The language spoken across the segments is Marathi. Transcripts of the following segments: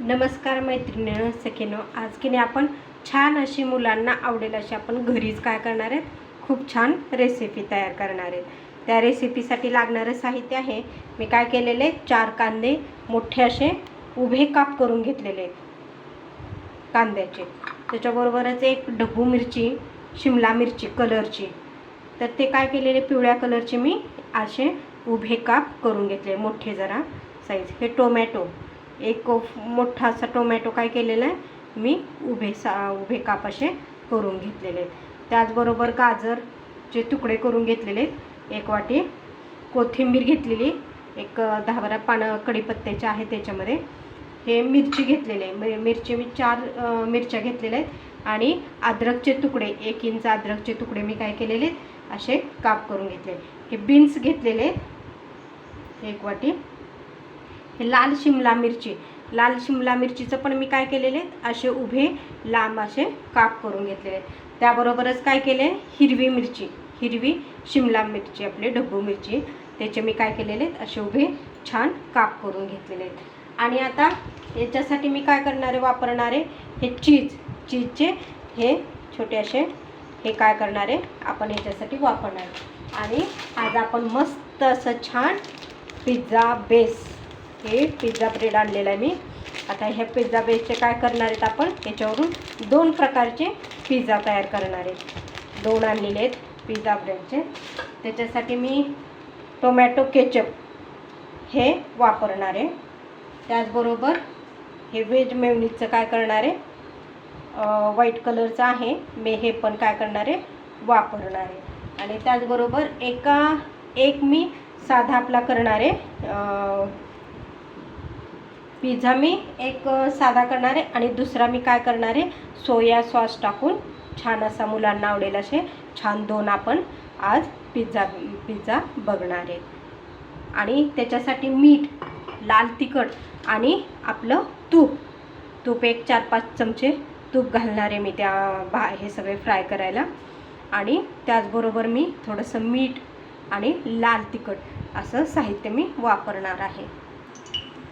नमस्कार मैत्रिणीनं सखेनो. आज की नाही आपण छान अशी मुलांना आवडेल अशी आपण घरीच काय करणार आहेत? खूप छान रेसिपी तयार करणार आहेत. त्या रेसिपीसाठी लागणारं साहित्य आहे मी काय केलेले चार कांदे मोठे असे उभे काप करून घेतलेले आहेत. कांद्याचे. त्याच्याबरोबरच एक ढबू मिरची शिमला मिरची कलरची. तर ते काय केलेले? पिवळ्या कलरचे मी असे उभे काप करून घेतले मोठे जरा साईज हे टोमॅटो. एक मोठा असा टोमॅटो काय केलेला आहे मी उभे सा उभे काप असे करून घेतलेले आहेत. त्याचबरोबर गाजरचे तुकडे करून घेतलेले आहेत एक वाटी कोथिंबीर घेतलेली एक दहा बारा पानं कढीपत्त्याचे आहे त्याच्यामध्ये. हे मिरची घेतलेले आहे. मि- मिरची मी चार मिरच्या घेतलेल्या आहेत आणि अद्रकचे तुकडे एक इंच अद्रकचे तुकडे मी काय केलेले आहेत असे काप करून घेतले हे बीन्स घेतलेले आहेत एक वाटी हे लाल शिमला मिरची. लाल शिमला मिरचीचं पण मी काय केलेले आहेत? असे उभे लांब असे काप करून घेतलेले आहेत. त्याबरोबरच काय केले? हिरवी मिरची. हिरवी शिमला मिरची आपली ढब्बू मिरची. त्याचे मी काय केलेले आहेत? असे उभे छान काप करून घेतलेले आहेत. आणि आता याच्यासाठी मी काय करणारे वापरणारे हे चीज. चीजचे हे छोटे असे हे काय करणारे आपण याच्यासाठी वापरणार आहे. आणि आज आपण मस्त असं छान पिझ्झा बेस हे पिझ्झा ब्रेड आणलेला आहे मी. आता ह्या पिझ्झा बेसचे काय करणार आहेत आपण? याच्यावरून दोन प्रकारचे पिझ्झा तयार करणार आहेत दोन आणलेले आहेत पिझ्झा ब्रेडचे. त्याच्यासाठी मी टोमॅटो केचप हे वापरणार आहे. त्याचबरोबर हे व्हेज मेवनीजचं काय करणार आहे? व्हाईट कलरचं आहे. मी हे पण काय करणार आहे? वापरणार आहे. आणि त्याचबरोबर एका एक मी साधा आपला करणार आहे. पिझ्झा मी एक साधा करणार आहे आणि दुसरा मी काय करणार आहे सोया सॉस टाकून छान असा मुलांना आवडेल असे छान दोन आपण आज पिझ्झा पिझ्झा बघणार आहे. आणि त्याच्यासाठी मीठ लाल तिखट आणि आपलं तूप. तूप एक चार पाच चमचे तूप घालणार आहे मी त्या भा हे सगळे फ्राय करायला. आणि त्याचबरोबर मी थोडंसं मीठ आणि लाल तिखट असं साहित्य मी वापरणार आहे.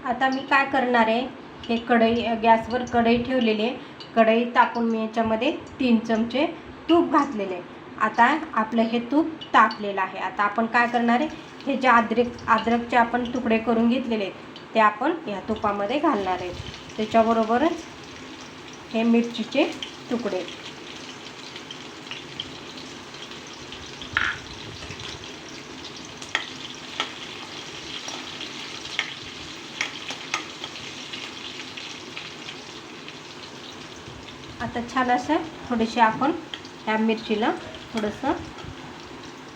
आता मी काय करणार आहे? हे कढई गॅसवर कढई ठेवलेली आहे. कढई तापून मी याच्यामध्ये तीन चमचे तूप घातलेले आहे. आता आपलं हे तूप तापलेलं आहे. आता आपण काय करणार आहे? हे जे अद्रक अद्रकचे आपण तुकडे करून घेतलेले आहेत ते आपण या तुपामध्ये घालणार आहे. त्याच्याबरोबरच हे मिरचीचे तुकडे. आता छान असं थोडेसे आपण ह्या मिरचीला थोडंसं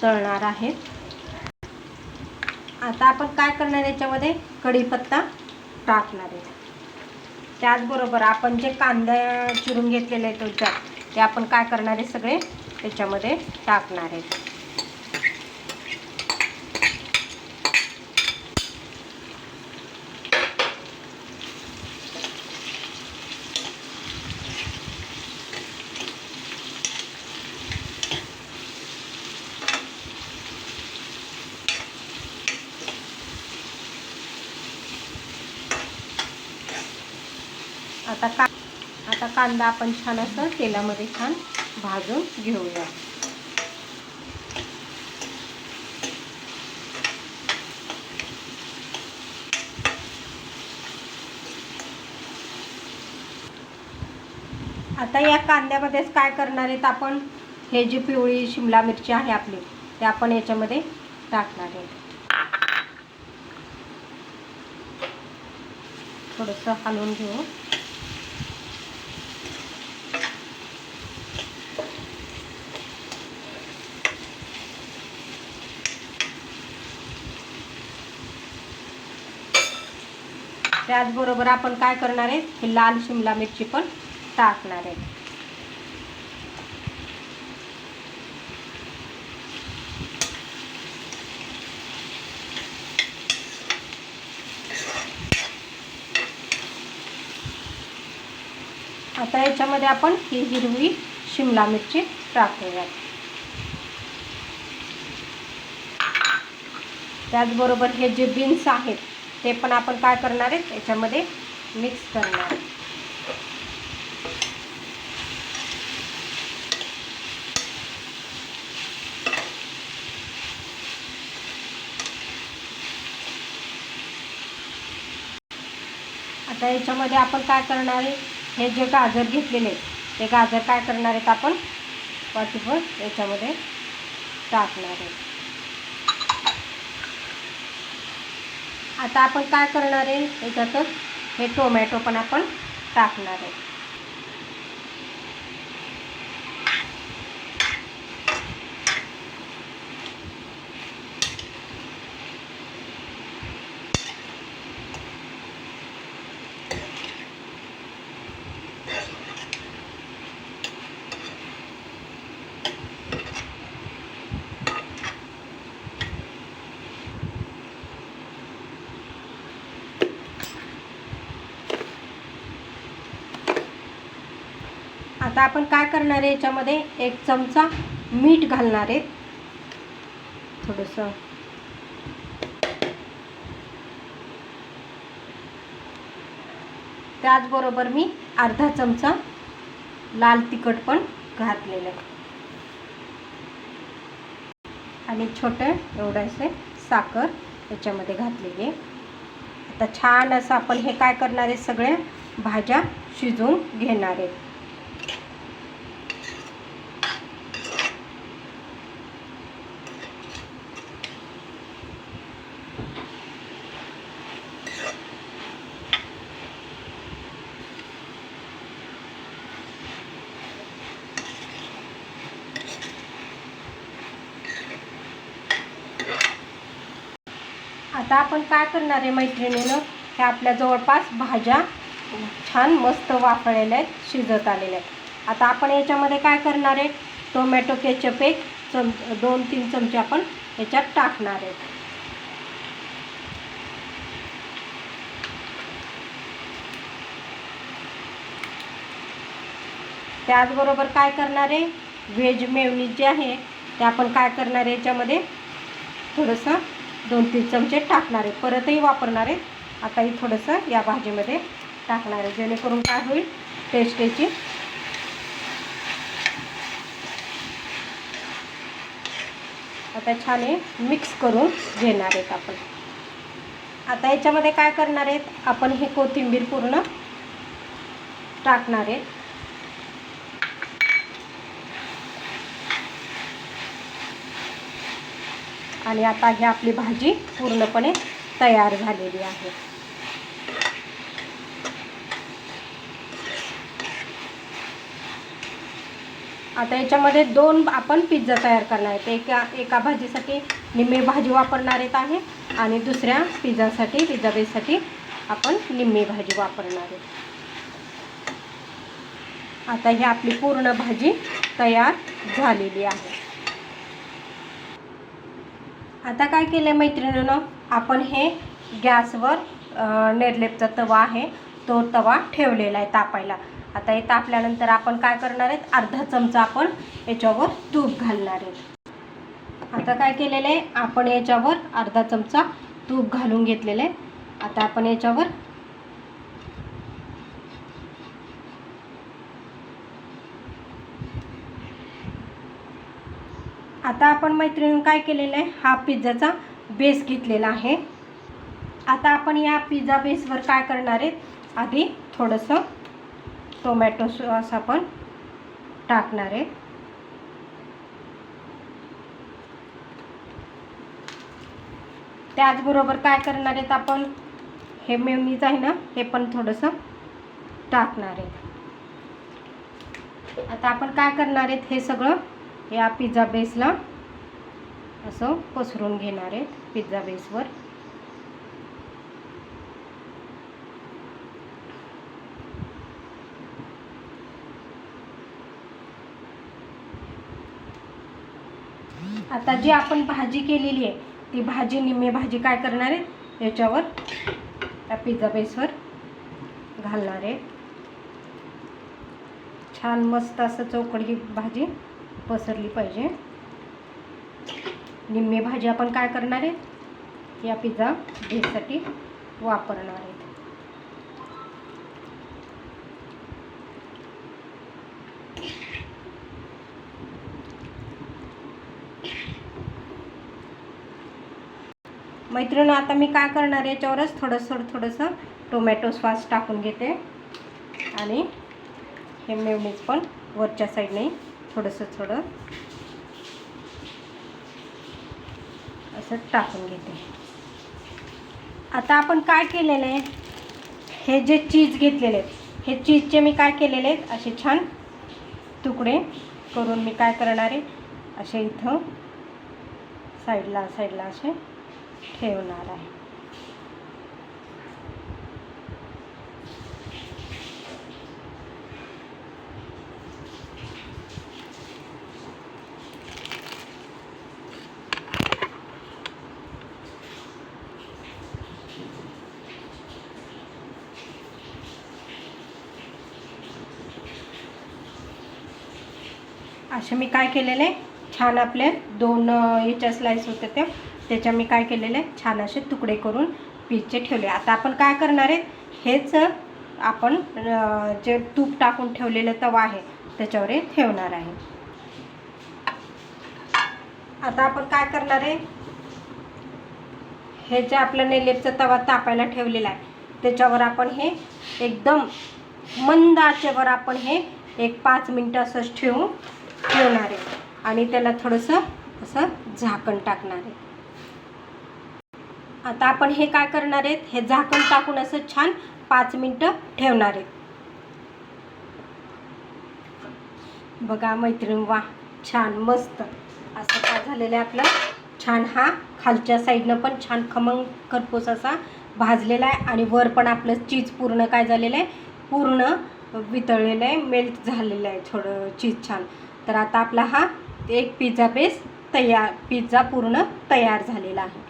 तळणार आहे. आता आपण काय करणार याच्यामध्ये कढीपत्ता टाकणार आहे. त्याचबरोबर आपण जे कांदा चिरून घेतलेले आहे तुझ्या ते आपण काय करणार आहे सगळे त्याच्यामध्ये टाकणार आहे. आता का आता कांदा आपण छान असं तेलामध्ये छान भाजून घेऊया. आता या कांद्यामध्येच काय करणार आहेत आपण? हे जी पिवळी शिमला मिरची आहे आपली ते आपण याच्यामध्ये टाकणार आहे थोडंसं हलवून घेऊ. त्याचबरोबर आपण काय करणार आहे? ही लाल शिमला मिरची पण टाकणार आहे. आता याच्यामध्ये आपण ही हिरवी शिमला मिरची टाकूया. त्याचबरोबर हे जे बीन्स आहेत ते पण आपण काय करणार आहेत? याच्यामध्ये मिक्स करणार आता याच्यामध्ये आपण काय करणार आहे? हे जे गाजर घेतलेले आहेत ते गाजर काय करणार आहेत आपण? वाटीभर याच्यामध्ये टाकणार आहे आता आपण काय करणार आहे? याच्यातच हे टोमॅटो पण आपण टाकणार आहे. आता आपण काय करणार आहे? याच्यामध्ये एक चमचा मीठ घालणार आहे. थोडंसं. त्याचबरोबर मी अर्धा चमचा लाल तिखट पण घातलेलं आहे. आणि छोटं एवढं असे साखर याच्यामध्ये घातलेली आहे. आता छान असं आपण हे काय करणार आहे? सगळ्या भाज्या शिजवून घेणार आहेत आता आपण काय करणार आहे मैत्रिणीनं? हे आपल्या जवळपास भाज्या छान मस्त वाफळलेल्या आहेत शिजत आलेल्या आहेत. आता आपण याच्यामध्ये काय करणार आहे? टोमॅटो केचप एक चम दोन तीन चमचे आपण याच्यात टाकणार आहे. त्याचबरोबर काय करणार आहे? व्हेज मेवणी जे आहे ते आपण काय करणार आहे याच्यामध्ये? थोडंसं दोन तीन चमचे टाकणार आहे. परतही वापरणार आहे. आताही थोडंसं या भाजीमध्ये टाकणार आहे. जेणेकरून काय होईल टेस्ट याची आता छान हे मिक्स करून घेणार आहेत आपण. आता याच्यामध्ये काय करणार आहेत आपण हे कोथिंबीर पूर्ण टाकणार आहेत. आणि आता ही आपली भाजी पूर्णपणे तयार झालेली आहे. आता याच्यामध्ये दोन आपण पिझ्झा तयार करणार आहेत. एका एका भाजीसाठी निम्मी भाजी वापरणार आहेत आहे आणि दुसऱ्या पिझ्झासाठी पिझ्झा बेससाठी आपण निम्मी भाजी वापरणार आहे आता ही आपली पूर्ण भाजी तयार झालेली आहे. आता काय केलं आहे मैत्रिणीनं? आपण हे गॅसवर नेरलेपचा तवा आहे तो तवा ठेवलेला आहे तापायला. आता हे तापल्यानंतर आपण काय करणार आहेत? अर्धा चमचा आपण याच्यावर तूप घालणार आहेत. आता काय केलेलं आहे? आपण याच्यावर अर्धा चमचा तूप घालून घेतलेलं आहे. आता आपण याच्यावर आता आपण मैत्रिणी काय केलेलं आहे? हा पिझ्झाचा बेस घेतलेला आहे. आता आपण या पिझ्झा बेसवर काय करणार आहेत? आधी थोडंसं टोमॅटो सॉस आपण टाकणार आहे. त्याचबरोबर काय करणार आहेत आपण? हे मेवनीज आहे ना हे पण थोडंसं टाकणार आहे आता आपण काय करणार आहेत? हे सगळं या पिझ्झा बेसला असं पसरून घेणार आहेत पिझ्झा बेसवर आता जी आपण भाजी केलेली आहे ती भाजी निम्मी भाजी काय करणार आहे याच्यावर त्या पिझ्झा बेसवर घालणार आहे छान मस्त असं चौकडी भाजी पसरली पाहिजे. निम्मे भाजी आपण काय करणार आहेत? या पिझ्झा बेससाठी वापरणार आहे मैत्रिणी आता मी काय करणार याच्यावरच थोडंसं थोडंसं टोमॅटो सॉस टाकून घेते. आणि हे मेवणीच पण वरच्या साईडने थोडंसं थोडं असं टाकून घेते. आता आपण काय केलेलं आहे? हे जे चीज घेतलेले आहेत हे चीजचे मी काय केलेले आहेत? असे छान तुकडे करून मी काय करणार आहे? असे इथं साईडला साईडला असे ठेवणार आहे. असे मी काय केलेले? छान आपले दोन याच्या स्लाईस होते ते. त्याच्या मी काय केलेले? छान असे तुकडे करून पीठचे ठेवले. आता आपण काय करणार आहे? हेच आपण जे तूप टाकून ठेवलेलं तवा आहे त्याच्यावर हे ठेवणार आहे. आता आपण काय करणार आहे? हे जे आपलं नेलेपचा तवा तापायला ठेवलेला आहे त्याच्यावर आपण हे एकदम मंद आचेवर आपण हे एक पाच मिनटं असंच ठेवून ठेवणार आहे आणि त्याला थोडंसं असं झाकण टाकणार. आहे आता आपण हे काय करणार आहेत? हे झाकण टाकून असं छान पाच मिनटं ठेवणार आहेत. बघा मैत्रीण वा छान मस्त. असं काय झालेलं आहे आपलं? छान हा खालच्या साईडनं पण छान खमंग खरपूस असा भाजलेला आहे आणि वर पण आपलं चीज पूर्ण काय झालेलं आहे? पूर्ण वितळलेलं आहे मेल्ट झालेलं आहे थोडं चीज छान. तर आता आपला हा एक पिझ्झा बेस तयार पिझ्झा पूर्ण तयार झालेला आहे.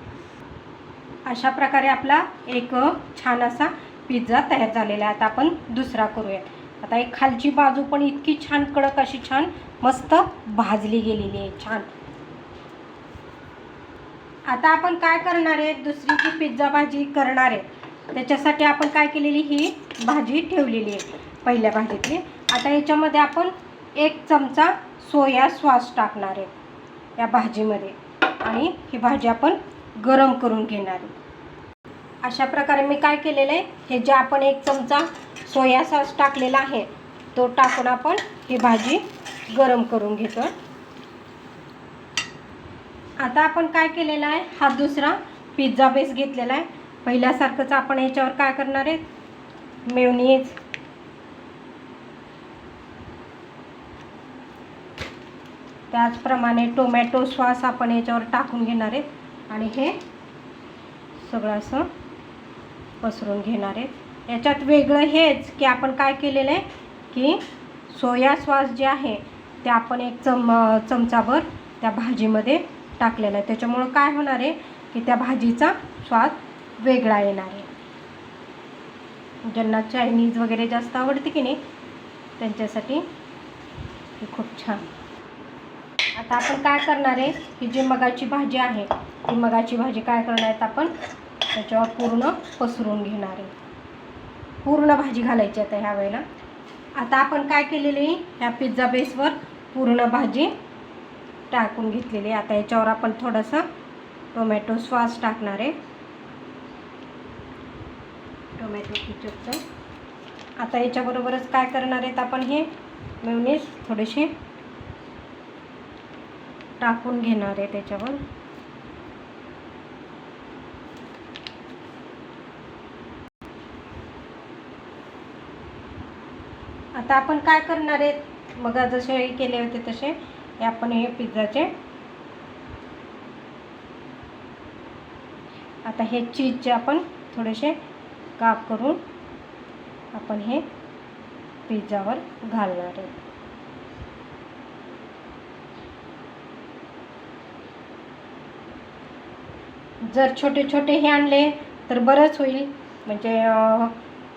अशा प्रकारे आपला एक छान असा पिझ्झा तयार झालेला आहे. आता आपण दुसरा करूयात. आता एक खालची बाजू पण इतकी छान कडक अशी छान मस्त भाजली गेलेली आहे. छान. आता आपण काय करणार आहे? दुसरी जी पिझ्झा भाजी करणार आहे त्याच्यासाठी आपण काय केलेली ही भाजी ठेवलेली आहे पहिल्या भाजीतली. आता याच्यामध्ये आपण एक चमचा सोया सॉस टाकणार आहे या भाजीमध्ये. आणि ही भाजी आपण गरम करून घेणार आहे. अशा प्रकारे मी काय केलेलं आहे हे जे आपण एक चमचा सोया सॉस टाकलेला आहे तो टाकून आपण ही भाजी गरम करून घेतो आता आपण काय केलेलं आहे हा दुसरा पिझ्झा बेस घेतलेला आहे. पहिल्यासारखंच आपण याच्यावर काय करणार आहे मेवनीज त्याचप्रमाणे टोमॅटो सॉस आपण याच्यावर टाकून घेणार आहेत आणि हे सगळं असं पसरून घेणार आहेत याच्यात वेगळं हेच की आपण काय केलेलं आहे की सोया सॉस जे आहे ते आपण एक चम चमचाभर त्या भाजीमध्ये टाकलेलं आहे. त्याच्यामुळं काय होणार आहे की त्या भाजीचा स्वाद वेगळा येणार आहे. ज्यांना चायनीज वगैरे जास्त आवडते की नाही त्यांच्यासाठी हे खूप छान. आता आपण काय करणार आहे? ही जी मगाची भाजी आहे ती मगाची भाजी काय करणार आहेत आपण? त्याच्यावर पूर्ण पसरून घेणार आहे. पूर्ण भाजी घालायची आता ह्या वेळेला. आता आपण काय केलेली? ह्या पिझ्झा बेसवर पूर्ण भाजी टाकून घेतलेली आहे. आता याच्यावर आपण थोडंसं टोमॅटो सॉस टाकणार आहे. टोमॅटो किचपचं आता याच्याबरोबरच काय करणार आहेत आपण हे? मेवनीस थोडेसे टाकून घेणार आहे त्याच्यावर. आता आपण काय करणार आहेत? मग जसे हे केले होते तसे हे आपण हे पिझ्झाचे. आता हे चीजचे आपण थोडेसे काप करून आपण हे पिझ्झावर घालणार आहे जर छोटे छोटे हे आणले तर बरंच होईल. म्हणजे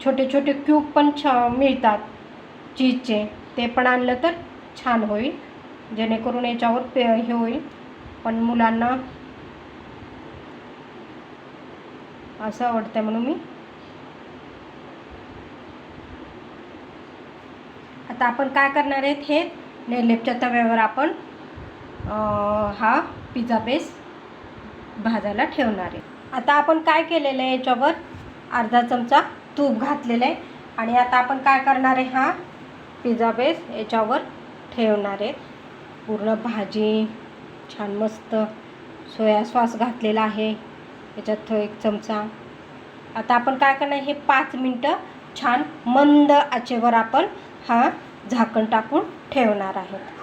छोटे छोटे क्यूब पण छ मिळतात चीजचे. ते पण आणलं तर छान होईल. जेणेकरून याच्यावर पे हे होईल. पण मुलांना असं आवडतं म्हणून मी. आता आपण काय करणार आहेत हे नेलेपच्या तव्यावर आपण हा पिझ्झा बेस भाजायला ठेवणार आहे. आता आपण काय केलेलं आहे याच्यावर? अर्धा चमचा तूप घातलेलं आहे. आणि आता आपण काय करणार आहे? हा पिझ्झा बेस याच्यावर ठेवणार आहे. पूर्ण भाजी छान मस्त सोया सॉस घातलेला आहे. याच्यात तो एक चमचा. आता आपण काय करणार हे पाच मिनटं छान मंद आचेवर आपण हा झाकण टाकून ठेवणार आहोत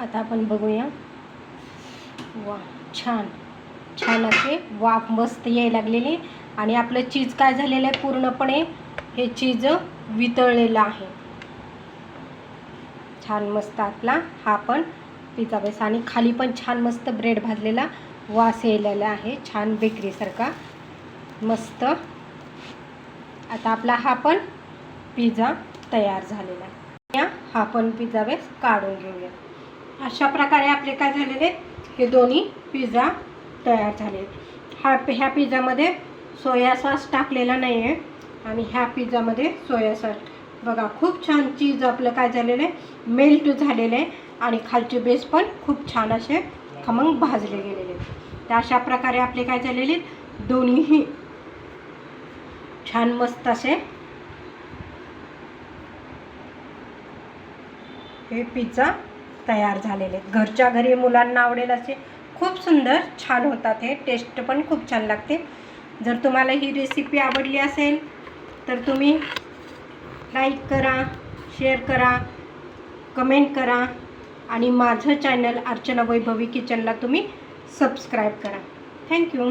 आता आपण बघूया. वा छान. छान असे वाफ मस्त यायला लागलेली. आणि आपलं चीज काय झालेलं आहे पूर्णपणे? हे चीज वितळलेलं आहे. छान मस्त आपला हा पण पिझ्झा बेस. आणि खाली पण छान मस्त ब्रेड भाजलेला वास यायलेला आहे. छान बेकरीसारखा. मस्त. आता आपला हा पण पिझ्झा तयार झालेला आहे. या हा पण पिझ्झा बेस काढून घेऊया. अशा प्रकारे आपले काय झालेले हे दोन्ही पिझ्झा तयार झाले हा ह्या पिझ्झामध्ये सोया सॉस टाकलेला नाही आहे आणि ह्या पिझ्झामध्ये सोया सॉस बघा खूप छान चीज आपलं काय झालेलं आहे मेल्ट झालेलं आहे आणि खालचे बेस पण खूप छान असे खमंग भाजले गेलेले आहेत. तर अशा प्रकारे आपले काय झालेले आहेत? दोन्हीही छान मस्त असे हे पिझ्झा तयार झालेले आहेत. घरच्या घरी मुलांना आवडेल असे खूप सुंदर छान होतात हे. टेस्ट पण खूप छान लागते. जर तुम्हाला ही रेसिपी आवडली असेल तर तुम्ही लाईक करा शेअर करा कमेंट करा आणि माझं चॅनल अर्चना वैभवी किचनला तुम्ही सबस्क्राईब करा. थँक्यू